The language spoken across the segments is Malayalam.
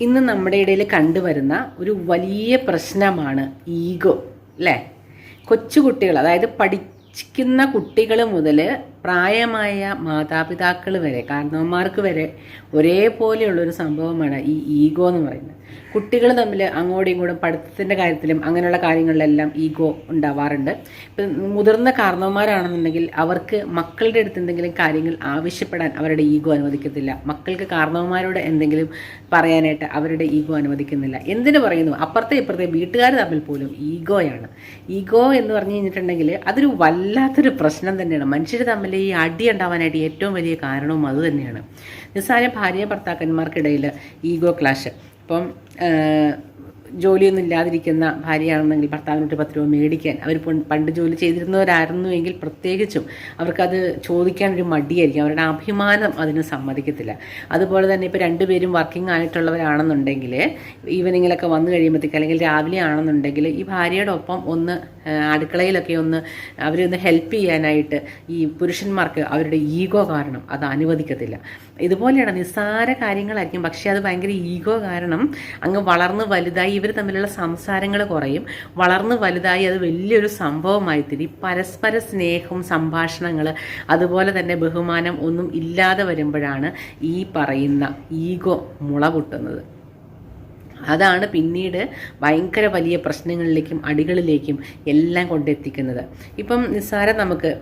ഇന്ന് നമ്മുടെ ഇടയിൽ കണ്ടുവരുന്ന ഒരു വലിയ പ്രശ്നമാണ് ഈഗോ അല്ലേ? കൊച്ചുകുട്ടികൾ അതായത് പഠിക്കുന്ന കുട്ടികൾ മുതൽ പ്രായമായ മാതാപിതാക്കൾ വരെ കാരണവന്മാർക്ക് വരെ ഒരേപോലെയുള്ളൊരു സംഭവമാണ് ഈ ഈഗോ എന്ന് പറയുന്നത്. കുട്ടികൾ തമ്മിൽ അങ്ങോട്ടും ഇങ്ങോട്ടും പഠിത്തത്തിന്റെ കാര്യത്തിലും അങ്ങനെയുള്ള കാര്യങ്ങളിലെല്ലാം ഈഗോ ഉണ്ടാവാറുണ്ട്. ഇപ്പം മുതിർന്ന കാരണവന്മാരാണെന്നുണ്ടെങ്കിൽ അവർക്ക് മക്കളുടെ അടുത്ത് എന്തെങ്കിലും കാര്യങ്ങൾ ആവശ്യപ്പെടാൻ അവരുടെ ഈഗോ അനുവദിക്കത്തില്ല. മക്കൾക്ക് കാരണവന്മാരോട് എന്തെങ്കിലും പറയാനായിട്ട് അവരുടെ ഈഗോ അനുവദിക്കുന്നില്ല. എന്തിനു പറയുന്നു? അപ്പുറത്തെ ഇപ്പുറത്തെ വീട്ടുകാർ തമ്മിൽ പോലും ഈഗോയാണ്. ഈഗോ എന്ന് പറഞ്ഞു കഴിഞ്ഞിട്ടുണ്ടെങ്കിൽ അതൊരു വല്ലാത്തൊരു പ്രശ്നം തന്നെയാണ്. മനുഷ്യർ തമ്മിൽ ഈ അടി ഉണ്ടാവാനായിട്ട് ഏറ്റവും വലിയ കാരണവും അത് തന്നെയാണ്. നിസ്സാര ഭാര്യ ഭർത്താക്കന്മാർക്കിടയിൽ ഈഗോ ക്ലാഷ്. ഇപ്പം ആ, ജോലിയൊന്നും ഇല്ലാതിരിക്കുന്ന ഭാര്യയാണെന്നെങ്കിൽ ഭർത്താവിനോട്ട് പത്ത് രൂപ മേടിക്കാൻ. അവർ പണ്ട് ജോലി ചെയ്തിരുന്നവരായിരുന്നുവെങ്കിൽ പ്രത്യേകിച്ചും അവർക്കത് ചോദിക്കാൻ ഒരു മടിയായിരിക്കും. അവരുടെ അഭിമാനം അതിന് സമ്മതിക്കത്തില്ല. അതുപോലെ തന്നെ ഇപ്പോൾ രണ്ടുപേരും വർക്കിംഗ് ആയിട്ടുള്ളവരാണെന്നുണ്ടെങ്കിൽ ഈവനിങ്ങിലൊക്കെ വന്നു കഴിയുമ്പോഴത്തേക്ക് അല്ലെങ്കിൽ രാവിലെ ആണെന്നുണ്ടെങ്കിൽ ഈ ഭാര്യയുടെ ഒപ്പം ഒന്ന് അടുക്കളയിലൊക്കെ ഒന്ന് അവരൊന്ന് ഹെൽപ്പ് ചെയ്യാനായിട്ട് ഈ പുരുഷന്മാർക്ക് അവരുടെ ഈഗോ കാരണം അത് അനുവദിക്കത്തില്ല. ഇതുപോലെയാണ് നിസ്സാര കാര്യങ്ങളായിരിക്കും. പക്ഷേ അത് ഭയങ്കര ഈഗോ കാരണം അങ്ങ് വളർന്ന് വലുതായി ഇവർ തമ്മിലുള്ള സംസാരങ്ങൾ കുറയും. വളർന്ന് വലുതായി അത് വലിയൊരു സംഭവമായി തിരി. പരസ്പര സ്നേഹം സംഭാഷണങ്ങൾ അതുപോലെ തന്നെ ബഹുമാനം ഒന്നും ഇല്ലാതെ വരുമ്പോഴാണ് ഈ പറയുന്ന ഈഗോ മുള പൊട്ടുന്നത്. അതാണ് പിന്നീട് ഭയങ്കര വലിയ പ്രശ്നങ്ങളിലേക്കും അടികളിലേക്കും എല്ലാം കൊണ്ടെത്തിക്കുന്നത്. ഇപ്പം നിസ്സാരം നമുക്ക്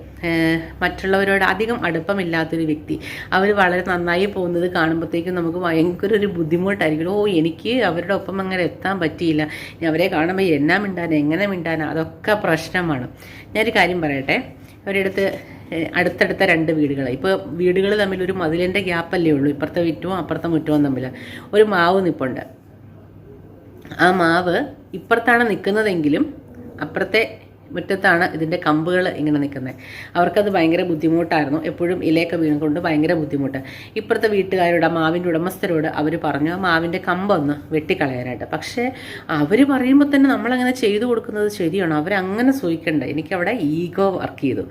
മറ്റുള്ളവരോട് അധികം അടുപ്പമില്ലാത്തൊരു വ്യക്തി അവർ വളരെ നന്നായി പോകുന്നത് കാണുമ്പോഴത്തേക്കും നമുക്ക് ഭയങ്കര ഒരു ബുദ്ധിമുട്ടായിരിക്കും. ഓ എനിക്ക് അവരുടെ ഒപ്പം അങ്ങനെ എത്താൻ പറ്റിയില്ല. അവരെ കാണുമ്പോൾ എന്നാ മിണ്ടാൻ എങ്ങനെ മിണ്ടാൻ? അതൊക്കെ പ്രശ്നമാണ്. ഞാനൊരു കാര്യം പറയട്ടെ. അവരെടുത്ത് അടുത്തടുത്ത രണ്ട് വീടുകൾ ഇപ്പോൾ വീടുകൾ തമ്മിൽ ഒരു മതിലിന്റെ ഗ്യാപ്പല്ലേ ഉള്ളൂ. ഇപ്പുറത്തെ വിറ്റവും അപ്പുറത്തെ മുറ്റവും തമ്മിൽ ഒരു മാവ് നിപ്പുണ്ട്. ആ മാവ് ഇപ്പുറത്താണ് നിൽക്കുന്നതെങ്കിലും അപ്പുറത്തെ മുറ്റത്താണ് ഇതിന്റെ കമ്പുകൾ ഇങ്ങനെ നിൽക്കുന്നത്. അവർക്കത് ഭയങ്കര ബുദ്ധിമുട്ടായിരുന്നു. എപ്പോഴും ഇലയൊക്കെ വീണുകൊണ്ട് ഭയങ്കര ബുദ്ധിമുട്ട്. ഇപ്പുറത്തെ വീട്ടുകാരോട് മാവിന്റെ ഉടമസ്ഥരോട് അവർ പറഞ്ഞു ആ മാവിന്റെ കമ്പൊന്ന് വെട്ടിക്കളയാനായിട്ട്. പക്ഷേ അവർ പറയുമ്പോൾ തന്നെ നമ്മളങ്ങനെ ചെയ്തു കൊടുക്കുന്നത് ശരിയാണോ. അവരങ്ങനെ സൂഹിക്കണ്ട എനിക്കവിടെ ഈഗോ വർക്ക് ചെയ്തു.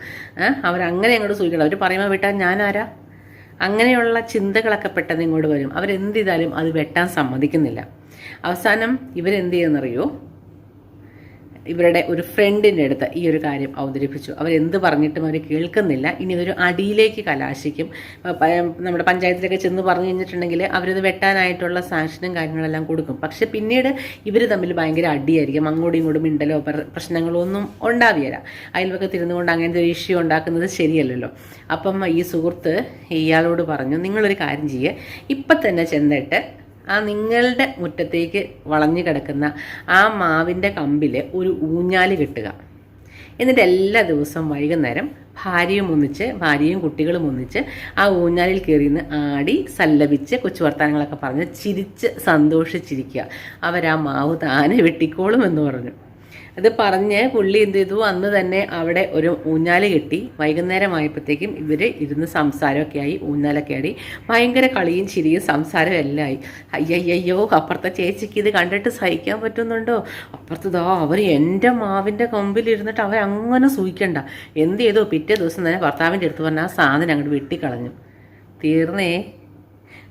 അവരങ്ങനെ അങ്ങോട്ട് സൂഹിക്കണം അവർ പറയുമ്പോൾ വിട്ടാൽ ഞാനാരാ? അങ്ങനെയുള്ള ചിന്തകളൊക്കെ പെട്ടെന്ന് ഇങ്ങോട്ട് വരും. അവരെന്ത് ചെയ്താലും അത് വെട്ടാൻ സമ്മതിക്കുന്നില്ല. അവസാനം ഇവരെന്ത് ചെയ്യുന്നറിയോ ഇവരുടെ ഒരു ഫ്രണ്ടിന്റെ അടുത്ത് ഈ ഒരു കാര്യം അവതരിപ്പിച്ചു. അവരെന്ത് പറഞ്ഞിട്ടും അവർ കേൾക്കുന്നില്ല. ഇനി ഒരു അടിയിലേക്ക് കലാശിക്കും. നമ്മുടെ പഞ്ചായത്തിലൊക്കെ ചെന്ന് പറഞ്ഞു കഴിഞ്ഞിട്ടുണ്ടെങ്കിൽ അവരത് വെട്ടാനായിട്ടുള്ള സാക്ഷനും കാര്യങ്ങളെല്ലാം കൊടുക്കും. പക്ഷെ പിന്നീട് ഇവർ തമ്മിൽ ഭയങ്കര അടിയായിരിക്കും. അങ്ങോട്ടും ഇങ്ങോട്ടും മിണ്ടലോ പ്ര- പ്രശ്നങ്ങളോ ഒന്നും ഉണ്ടാവില്ല. അയൽവക്കത്തിരുന്നു കൊണ്ട് അങ്ങനത്തെ ഒരു ഇഷ്യൂ ഉണ്ടാക്കുന്നത് ശരിയല്ലല്ലോ. അപ്പം ഈ സുഹൃത്ത് ഇയാളോട് പറഞ്ഞു നിങ്ങളൊരു കാര്യം ചെയ്യുക ഇപ്പം തന്നെ ചെന്നിട്ട് ആ നിങ്ങളുടെ മുറ്റത്തേക്ക് വളഞ്ഞു കിടക്കുന്ന ആ മാവിന്റെ കമ്പിൽ ഒരു ഊഞ്ഞാൽ കെട്ടുക. എന്നിട്ട് എല്ലാ ദിവസവും വൈകുന്നേരം ഭാര്യയും ഒന്നിച്ച് ഭാര്യയും കുട്ടികളും ഒന്നിച്ച് ആ ഊഞ്ഞാലിൽ കയറി നിന്ന് ആടി സല്ലപിച്ച് കൊച്ചു വർത്തമാനങ്ങളൊക്കെ പറഞ്ഞ് ചിരിച്ച് സന്തോഷിച്ചിരിക്കുക. അവരാ മാവ് താനെ വെട്ടിക്കോളും എന്ന് പറഞ്ഞു. അത് പറഞ്ഞ് പുള്ളി എന്ത് ചെയ്തു? അന്ന് തന്നെ അവിടെ ഒരു ഊഞ്ഞാൽ കെട്ടി. വൈകുന്നേരമായപ്പോഴത്തേക്കും ഇവർ ഇരുന്ന് സംസാരമൊക്കെ ആയി ഊഞ്ഞാലൊക്കെ ആടി. ഭയങ്കര കളിയും ചിരിയും സംസാരവും എല്ലാം ആയി. അയ്യയ്യോ അപ്പുറത്തെ ചേച്ചിക്ക് ഇത് കണ്ടിട്ട് സഹിക്കാൻ പറ്റുന്നുണ്ടോ? അപ്പുറത്ത് ദാ അവർ എന്റെ മാവിന്റെ കൊമ്പിലിരുന്നിട്ട് അവരങ്ങനെ സൂഹിക്കണ്ട എന്ത് ചെയ്തു? പിറ്റേ ദിവസം തന്നെ ഭർത്താവിന്റെ അടുത്ത് പറഞ്ഞാൽ ആ സാധനം അങ്ങോട്ട് വെട്ടിക്കളഞ്ഞു. തീർന്നേ.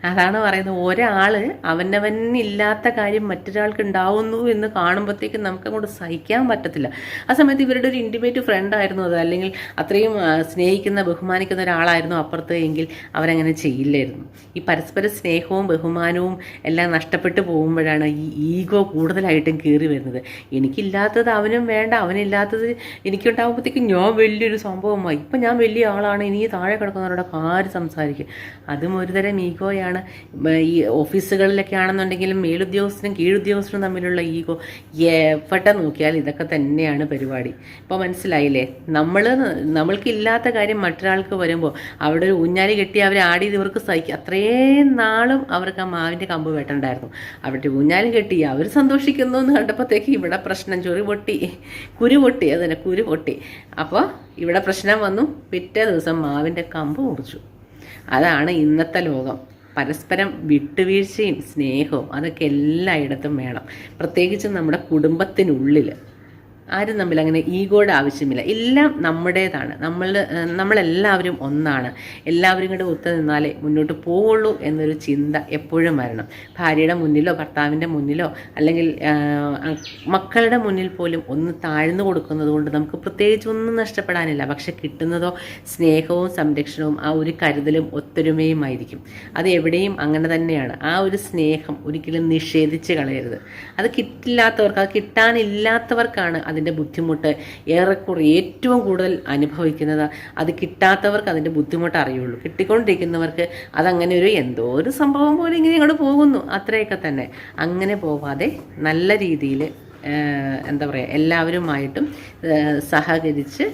അതാണ് പറയുന്നത്. ഒരാൾ അവനവനില്ലാത്ത കാര്യം മറ്റൊരാൾക്ക് ഉണ്ടാവുന്നു എന്ന് കാണുമ്പോഴത്തേക്കും നമുക്ക് അങ്ങോട്ട് സഹിക്കാൻ പറ്റത്തില്ല. ആ സമയത്ത് ഇവരുടെ ഒരു ഇന്റിമേറ്റ് ഫ്രണ്ട് ആയിരുന്നു അത്. അല്ലെങ്കിൽ അത്രയും സ്നേഹിക്കുന്ന ബഹുമാനിക്കുന്ന ഒരാളായിരുന്നു അപ്പുറത്ത് എങ്കിൽ അവരങ്ങനെ ചെയ്യില്ലായിരുന്നു. ഈ പരസ്പര സ്നേഹവും ബഹുമാനവും എല്ലാം നഷ്ടപ്പെട്ടു പോകുമ്പോഴാണ് ഈ ഈഗോ കൂടുതലായിട്ടും കയറി വരുന്നത്. എനിക്കില്ലാത്തത് അവനും വേണ്ട അവനില്ലാത്തത് എനിക്കുണ്ടാകുമ്പോഴത്തേക്കും ഞാൻ വലിയൊരു സംഭവമായി. ഇപ്പം ഞാൻ വലിയ ആളാണ് ഇനി താഴെ കിടക്കുന്നവരോട് ആര് സംസാരിക്കും? അതും ഒരുതരം ഈഗോയാണ്. ഉം, ഈ ഓഫീസുകളിലൊക്കെ ആണെന്നുണ്ടെങ്കിലും മേലുദ്യോഗസ്ഥനും കീഴുദ്യോഗസ്ഥനും തമ്മിലുള്ള ഈഗോ എവിടെ നോക്കിയാൽ ഇതൊക്കെ തന്നെയാണ് പരിപാടി. ഇപ്പോൾ മനസ്സിലായില്ലേ? നമ്മൾ നമ്മൾക്കില്ലാത്ത കാര്യം മറ്റൊരാൾക്ക് വരുമ്പോൾ അവിടെ ഒരു ഊഞ്ഞാലി കെട്ടി അവർ ആടി ഇവർക്ക് സഹിക്കും അത്രയും നാളും അവർക്ക് ആ മാവിന്റെ കമ്പ് വെട്ടണ്ടായിരുന്നു. അവരുടെ ഊഞ്ഞാലി കെട്ടി അവർ സന്തോഷിക്കുന്നു എന്ന് കണ്ടപ്പോഴത്തേക്ക് ഇവിടെ പ്രശ്നം ചൊറി പൊട്ടി കുരു പൊട്ടി അതന്നെ കുരു പൊട്ടി. അപ്പോൾ ഇവിടെ പ്രശ്നം വന്നു പിറ്റേ ദിവസം മാവിന്റെ കമ്പ് മുറിച്ചു. അതാണ് ഇന്നത്തെ ലോകം. പരസ്പരം വിട്ടുവീഴ്ചയും സ്നേഹവും അതൊക്കെ എല്ലായിടത്തും വേണം. പ്രത്യേകിച്ച് നമ്മുടെ കുടുംബത്തിനുള്ളിൽ ആരും തമ്മിൽ അങ്ങനെ ഈഗോയുടെ ആവശ്യമില്ല. എല്ലാം നമ്മുടേതാണ്. നമ്മൾ നമ്മളെല്ലാവരും ഒന്നാണ്. എല്ലാവരും കൂടെ ഒത്തു നിന്നാലേ മുന്നോട്ട് പോവുള്ളൂ എന്നൊരു ചിന്ത എപ്പോഴും വരണം. ഭാര്യയുടെ മുന്നിലോ ഭർത്താവിന്റെ മുന്നിലോ അല്ലെങ്കിൽ മക്കളുടെ മുന്നിൽ പോലും ഒന്ന് താഴ്ന്നു കൊടുക്കുന്നത് കൊണ്ട് നമുക്ക് പ്രത്യേകിച്ച് ഒന്നും നഷ്ടപ്പെടാനില്ല. പക്ഷെ കിട്ടുന്നതോ സ്നേഹവും സംരക്ഷണവും ആ ഒരു കരുതലും ഒത്തൊരുമയുമായിരിക്കും. അത് എവിടെയും അങ്ങനെ തന്നെയാണ്. ആ ഒരു സ്നേഹം ഒരിക്കലും നിഷേധിച്ച് കളയരുത്. അത് കിട്ടില്ലാത്തവർക്ക് അത് കിട്ടാനില്ലാത്തവർക്കാണ് അതിന്റെ ബുദ്ധിമുട്ട് ഏറെക്കുറെ ഏറ്റവും കൂടുതൽ അനുഭവിക്കുന്നത് അത് കിട്ടാത്തവർക്ക് അതിന്റെ ബുദ്ധിമുട്ട് അറിയുള്ളൂ. കിട്ടിക്കൊണ്ടിരിക്കുന്നവർക്ക് അതങ്ങനെ ഒരു എന്തോ ഒരു സംഭവം പോലെ ഇങ്ങനെ ഇങ്ങോട്ട് പോകുന്നു. അത്രയൊക്കെ തന്നെ. അങ്ങനെ പോവാതെ നല്ല രീതിയിൽ എന്താ പറയുക എല്ലാവരുമായിട്ടും സഹകരിച്ച്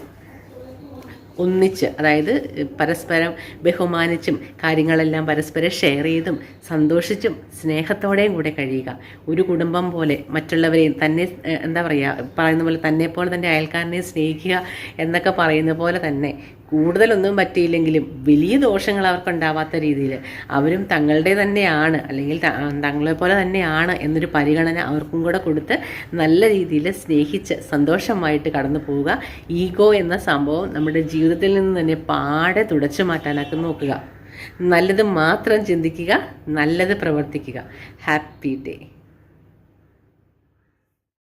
ഒന്നിച്ച് അതായത് പരസ്പരം ബഹുമാനിച്ചും കാര്യങ്ങളെല്ലാം പരസ്പരം ഷെയർ ചെയ്തും സന്തോഷിച്ചും സ്നേഹത്തോടെയും കൂടെ കഴിയുക. ഒരു കുടുംബം പോലെ മറ്റുള്ളവരെയും തന്നെ എന്താ പറയുക പറയുന്ന പോലെ തന്നെ പോലെ തന്നെ അയൽക്കാരനെ സ്നേഹിക്കുക എന്നൊക്കെ പറയുന്ന പോലെ തന്നെ കൂടുതലൊന്നും പറ്റിയില്ലെങ്കിലും വലിയ ദോഷങ്ങൾ അവർക്ക് ഉണ്ടാവാത്ത രീതിയിൽ അവരും തങ്ങളുടെ തന്നെയാണ് അല്ലെങ്കിൽ തങ്ങളെ പോലെ തന്നെയാണ് എന്നൊരു പരിഗണന അവർക്കും കൂടെ കൊടുത്ത് നല്ല രീതിയിൽ സ്നേഹിച്ച് സന്തോഷമായിട്ട് കടന്നു പോവുക. ഈഗോ എന്ന സംഭവം നമ്മുടെ ജീവിതത്തിൽ നിന്ന് തന്നെ പാടെ തുടച്ചു മാറ്റാനൊക്കെ നോക്കുക. നല്ലത് മാത്രം ചിന്തിക്കുക നല്ലത് പ്രവർത്തിക്കുക. Happy day.